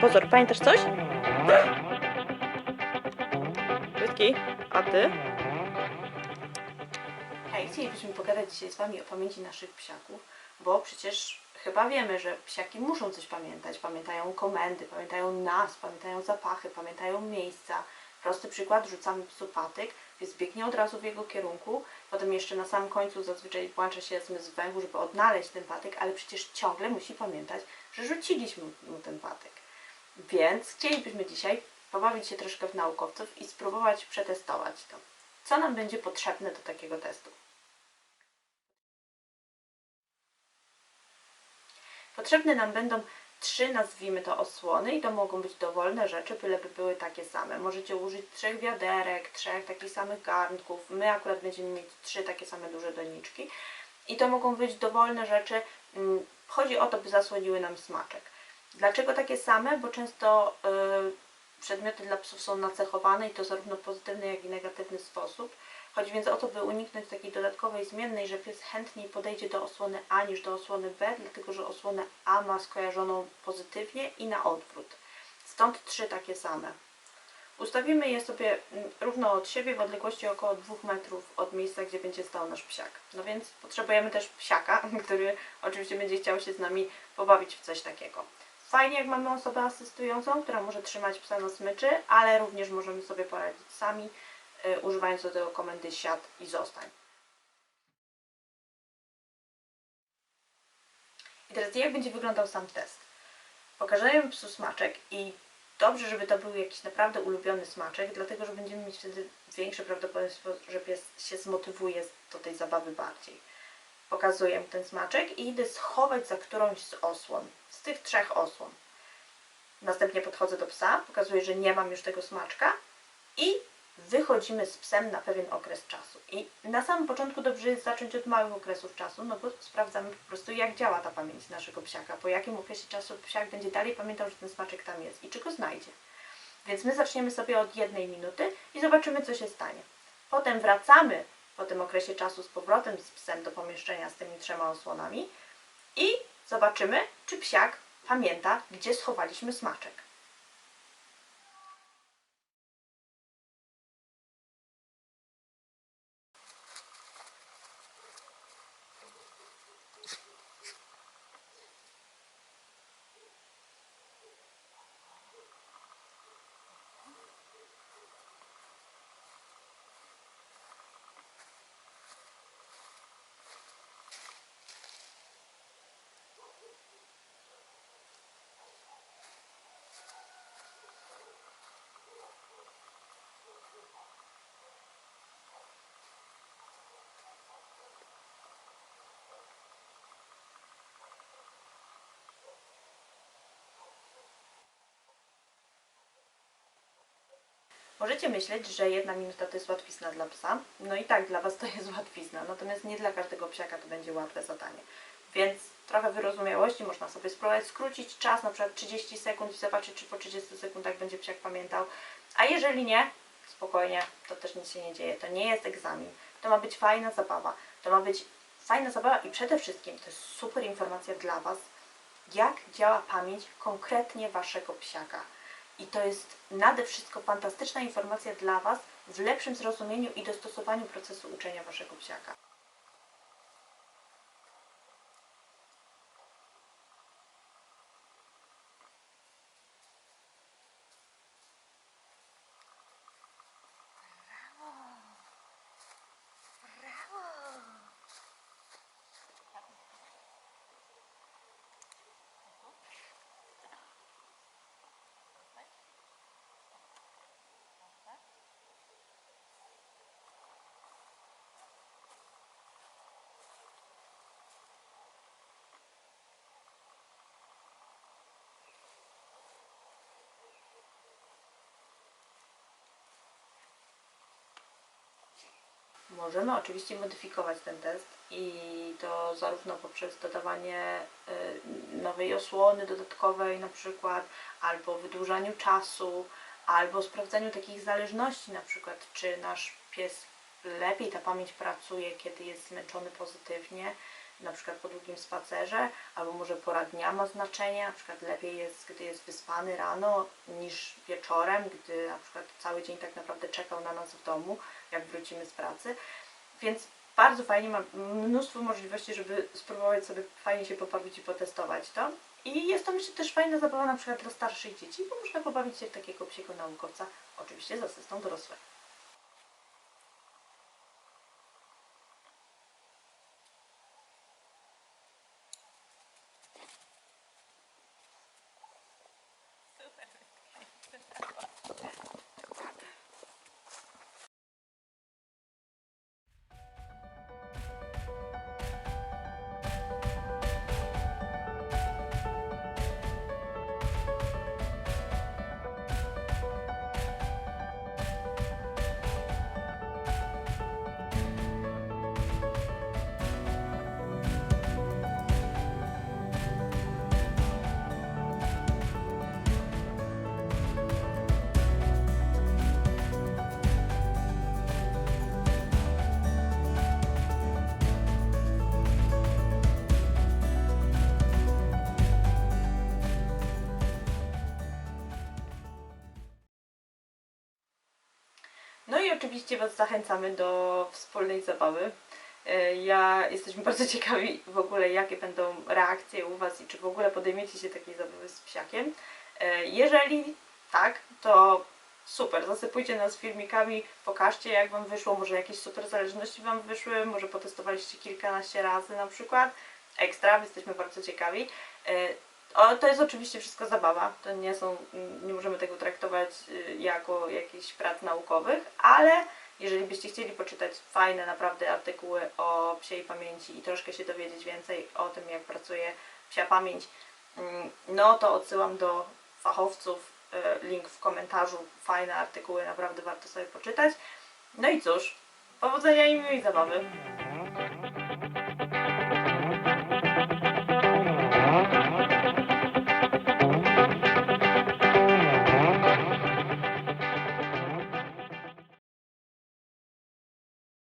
Pozor, pamiętasz coś? Brytki, a ty? Hej, chcielibyśmy pogadać dzisiaj z Wami o pamięci naszych psiaków, bo przecież chyba wiemy, że psiaki muszą coś pamiętać. Pamiętają komendy, pamiętają nas, pamiętają zapachy, pamiętają miejsca. Prosty przykład, rzucamy psu patyk, pies biegnie od razu w jego kierunku, potem jeszcze na samym końcu zazwyczaj włącza się zmysł węchu, żeby odnaleźć ten patyk, ale przecież ciągle musi pamiętać, że rzuciliśmy mu ten patyk. Więc chcielibyśmy dzisiaj pobawić się troszkę w naukowców i spróbować przetestować to. Co nam będzie potrzebne do takiego testu? Potrzebne nam będą trzy, nazwijmy to, osłony i to mogą być dowolne rzeczy, byleby były takie same. Możecie użyć trzech wiaderek, trzech takich samych garnków. My akurat będziemy mieć trzy takie same duże doniczki. I to mogą być dowolne rzeczy. Mm, Chodzi o to, by zasłoniły nam smaczek. Dlaczego takie same? Bo często y, przedmioty dla psów są nacechowane i to zarówno w pozytywny, jak i negatywny sposób. Chodzi więc o to, by uniknąć takiej dodatkowej zmiennej, że pies chętniej podejdzie do osłony A niż do osłony B, dlatego że osłonę A ma skojarzoną pozytywnie i na odwrót. Stąd trzy takie same. Ustawimy je sobie mm, równo od siebie w odległości około 2 metrów od miejsca, gdzie będzie stał nasz psiak. No więc potrzebujemy też psiaka, który oczywiście będzie chciał się z nami pobawić w coś takiego. Fajnie, jak mamy osobę asystującą, która może trzymać psa na smyczy, ale również możemy sobie poradzić sami, y, używając do tego komendy siad i zostań. I teraz jak będzie wyglądał sam test? Pokażemy psu smaczek i dobrze, żeby to był jakiś naprawdę ulubiony smaczek, dlatego że będziemy mieć wtedy większe prawdopodobieństwo, że pies się zmotywuje do tej zabawy bardziej. Pokazuję ten smaczek i idę schować za którąś z osłon, z tych trzech osłon. Następnie podchodzę do psa, pokazuję, że nie mam już tego smaczka i wychodzimy z psem na pewien okres czasu. I na samym początku dobrze jest zacząć od małych okresów czasu, no bo sprawdzamy po prostu jak działa ta pamięć naszego psiaka, po jakim okresie czasu psiak będzie dalej pamiętał, że ten smaczek tam jest i czy go znajdzie. Więc my zaczniemy sobie od jednej minuty i zobaczymy co się stanie. Potem wracamy po tym okresie czasu z powrotem z psem do pomieszczenia z tymi trzema osłonami i zobaczymy, czy psiak pamięta, gdzie schowaliśmy smaczek. Możecie myśleć, że jedna minuta to jest łatwizna dla psa. No i tak, dla Was to jest łatwizna, natomiast nie dla każdego psiaka to będzie łatwe zadanie. Więc trochę wyrozumiałości można sobie spróbować skrócić czas, na przykład 30 sekund i zobaczyć, czy po 30 sekundach będzie psiak pamiętał. A jeżeli nie, spokojnie, to też nic się nie dzieje. To nie jest egzamin. To ma być fajna zabawa. To ma być fajna zabawa i przede wszystkim to jest super informacja dla Was, jak działa pamięć konkretnie Waszego psiaka. I to jest nade wszystko fantastyczna informacja dla Was w lepszym zrozumieniu i dostosowaniu procesu uczenia Waszego psiaka. Możemy oczywiście modyfikować ten test i to zarówno poprzez dodawanie y, nowej osłony dodatkowej na przykład, albo wydłużaniu czasu, albo sprawdzaniu takich zależności, na przykład czy nasz pies lepiej ta pamięć pracuje, kiedy jest zmęczony pozytywnie, na przykład po długim spacerze, albo może pora dnia ma znaczenie, na przykład lepiej jest, gdy jest wyspany rano niż wieczorem, gdy na przykład cały dzień tak naprawdę czekał na nas w domu, jak wrócimy z pracy. Więc bardzo fajnie, ma mnóstwo możliwości, żeby spróbować sobie fajnie się pobawić i potestować to. I jest to myślę też fajna zabawa na przykład dla starszych dzieci, bo można pobawić się w takiego psiego naukowca, oczywiście z asystą dorosłego. No i oczywiście Was zachęcamy do wspólnej zabawy. E, Ja jesteśmy bardzo ciekawi w ogóle, jakie będą reakcje u Was i czy w ogóle podejmiecie się takiej zabawy z psiakiem. E, Jeżeli tak, to super, zasypujcie nas filmikami, pokażcie jak Wam wyszło, może jakieś super zależności Wam wyszły, może potestowaliście kilkanaście razy na przykład. Ekstra, jesteśmy bardzo ciekawi. O, to jest oczywiście wszystko zabawa, to nie są, nie możemy tego traktować y, jako jakichś prac naukowych, ale jeżeli byście chcieli poczytać fajne naprawdę artykuły o psiej pamięci i troszkę się dowiedzieć więcej o tym, jak pracuje psia pamięć, mm, no to odsyłam do fachowców, y, link w komentarzu, fajne artykuły, naprawdę warto sobie poczytać. No i cóż, powodzenia i miłej zabawy.